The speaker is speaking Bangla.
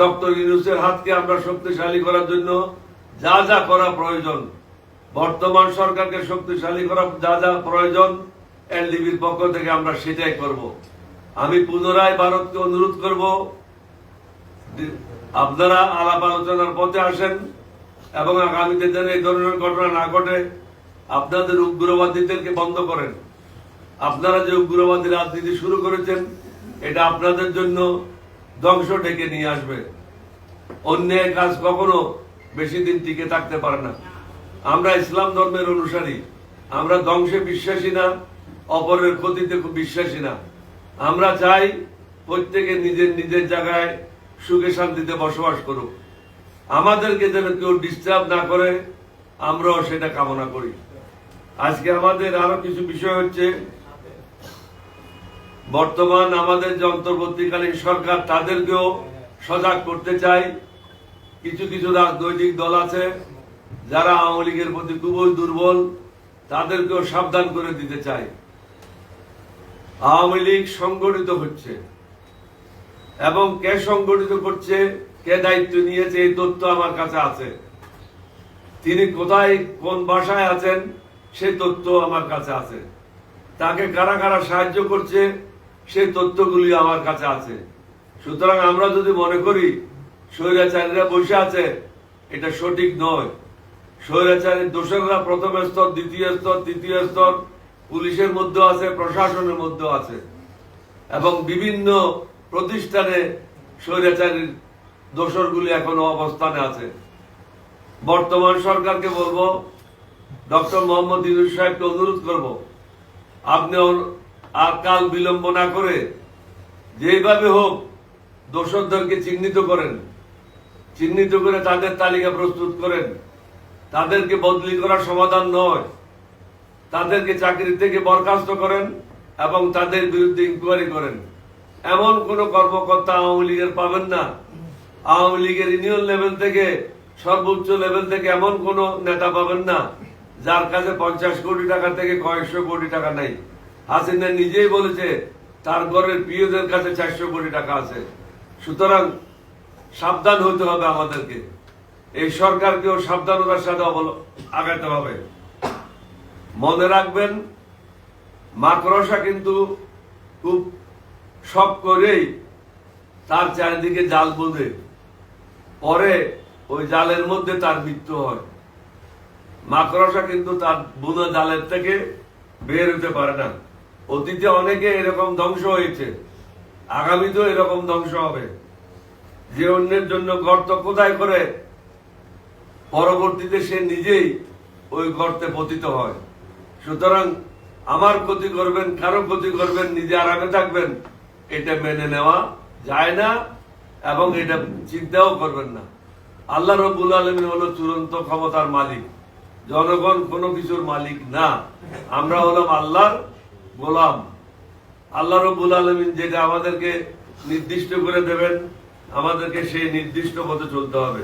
ডক্টর ইউনুসের হাতকে আমরা শক্তিশালী করার জন্য যা যা করা প্রয়োজন, বর্তমান সরকারকে শক্তিশালী করা যা যা প্রয়োজন, এনডিবির পক্ষ থেকে আমরা সেটাই করব। আমি পুনরায় ভারতকে অনুরোধ করব, আপনারা আলাপ আলোচনার পথে আসেন এবং আগামীতে যেন এই ধরনের ঘটনা না ঘটে, আপনাদের উগ্রবাদীদেরকে বন্ধ করেন। আপনারা যে উগ্রবাদী রাজনীতি শুরু করেছেন, এটা আপনাদের জন্য ধ্বংস ডেকে নিয়ে আসবে। অন্যায় কাজ কখনো বেশি দিন টিকে থাকতে পারে না। আমরা ইসলাম ধর্মের অনুসারী। আমরা ধ্বংসে বিশ্বাসী না, অপরের ক্ষতিতে খুব বিশ্বাসী না। আমরা চাই প্রত্যেকে নিজের নিজের জায়গায় সুখে শান্তিতে বসবাস করুক। আমাদেরকে যেন কেউ ডিস্টার্ব না করে, আমরাও সেটা কামনা করি। আজকে আমাদের আরও কিছু বিষয় হচ্ছে বর্তমান আমাদের যে অন্তর্বর্তীকালীন সরকার তাদেরকেও সজাগ করতে চাই। কিছু কিছু রাজনৈতিক দল আছে যারা আওয়ামী লীগের প্রতি খুবই দুর্বল, তাদেরকেও সাবধান করে দিতে চাই। আওয়ামী লীগ সংগঠিত হচ্ছে এবং কে সংগঠিত করছে, কে দায়িত্ব নিয়েছে, এই তথ্য আমার কাছে আছে। তিনি কোথায়, কোন বাসায় আছেন সেই তথ্য আমার কাছে আছে। তাকে কারা কারা সাহায্য করছে সেই তথ্যগুলি আমার কাছে আছে। সুতরাং আমরা যদি মনে করি, স্বৈরাচারীরা বসে আছে, এটা সঠিক নয়। স্বৈরাচারীর দোষররা প্রথম স্তর, দ্বিতীয় স্তর, তৃতীয় স্তর, পুলিশের মধ্যে আছে, প্রশাসনের মধ্যে আছে। এবং বিভিন্ন প্রতিষ্ঠানে স্বৈরাচারীর দোষরগুলি এখনও অবস্থানে আছে। বর্তমান সরকারকে বলব, ডক্টর মোহাম্মদ ইউনুস সাহেবকে অনুরোধ করব, আপনি আর কাল বিলম্ব না করে যেভাবে হোক দোষরদেরকে চিহ্নিত করেন। চিহ্নিত করে তাদের তালিকা প্রস্তুত করেন। তাদেরকে বদলি করার সমাধান নয়। তাদেরকে চাকরি থেকে বরখাস্ত করেন এবং তাদের বিরুদ্ধে ইনকোয়ারি করেন। এমন কোন কর্মকর্তা আওয়ামী লীগের পাবেন না। আওয়ামী লীগের ইউনিয়ন লেভেল থেকে, সর্বোচ্চ লেভেল থেকে এমন কোন নেতা পাবেন না, যার কাছে পঞ্চাশ কোটি টাকা থেকে কয়েকশো কোটি টাকা নেই। হাসিনা নিজেই বলেছে, তার ঘরের প্রিয়দের কাছে চারশো কোটি টাকা আছে। সুতরাং সাবধান হতে হবে আমাদেরকে। এই সরকারকেও সাবধানতার সাথে আগাতে হবে। মনে রাখবেন, মাকড়সা কিন্তু খুব সব করেই তার চারিদিকে জাল বোঝে পরে ওই জালের মধ্যে তার মৃত্যু হয়। মাকড়সা কিন্তু তার বুনো জালের থেকে বের হতে পারে না। অতীতে অনেকে এরকম ধ্বংস হয়েছে, আগামীতেও এরকম ধ্বংস হবে। যে অন্যের জন্য গর্ত কোথায় করে, পরবর্তীতে সে নিজেই ওই গর্তে পতিত হয়। সুতরাং আমার ক্ষতি করবেন, কারও ক্ষতি করবেন, নিজে আরামে থাকবেন, এটা মেনে নেওয়া যায় না এবং এটা চিন্তাও করবেন না। আল্লাহ রব্বুল আলমী হলো চূড়ান্ত ক্ষমতার মালিক। জনগণ কোনো কিছুর মালিক না। আমরা হলাম আল্লাহর গোলাম, আল্লাহ রবুল আলমিন যেটা আমাদেরকে নির্দিষ্ট করে দেবেন, আমাদেরকে সেই নির্দিষ্ট পথে চলতে হবে।